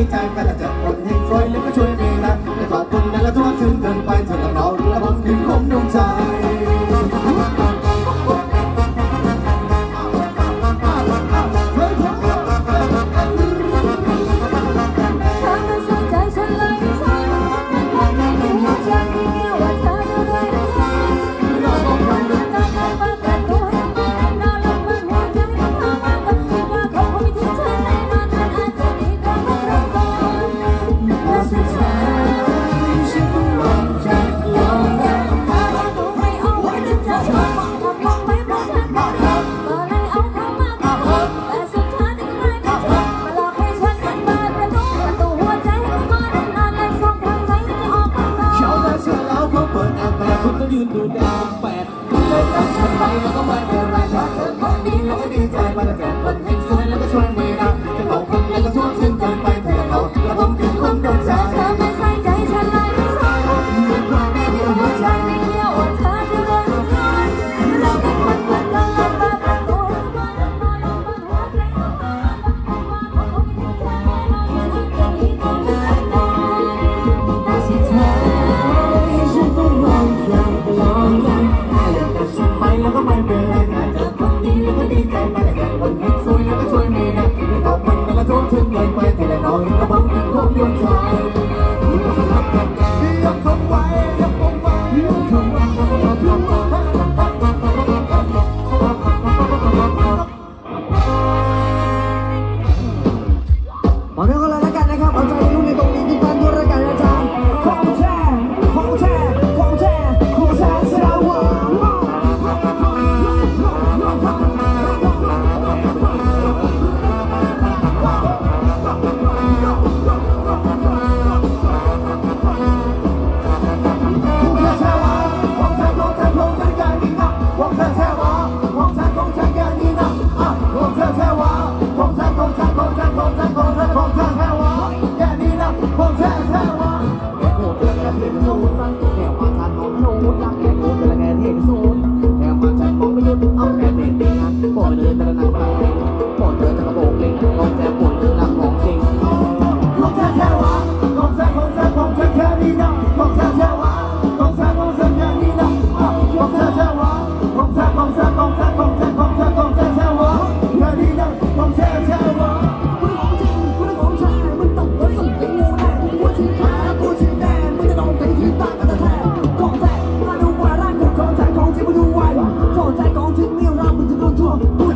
anytime, Father. ดูดาวแปด ก็ไม่เป็นทุกคนดีแล้วก็ดีใจไปแต่คนนี้ซวยแล้วก็ช่วยไม่ได้ตอบมันแล้วก็โทษถึงเลยไปแต่ละน้อยก็บังเป็นคนยนชายยักคงไว้ยักคงไว้ยักคงไว้ต่อเนื่องกันเลยแล้วกันนะครับเอาใจ Don't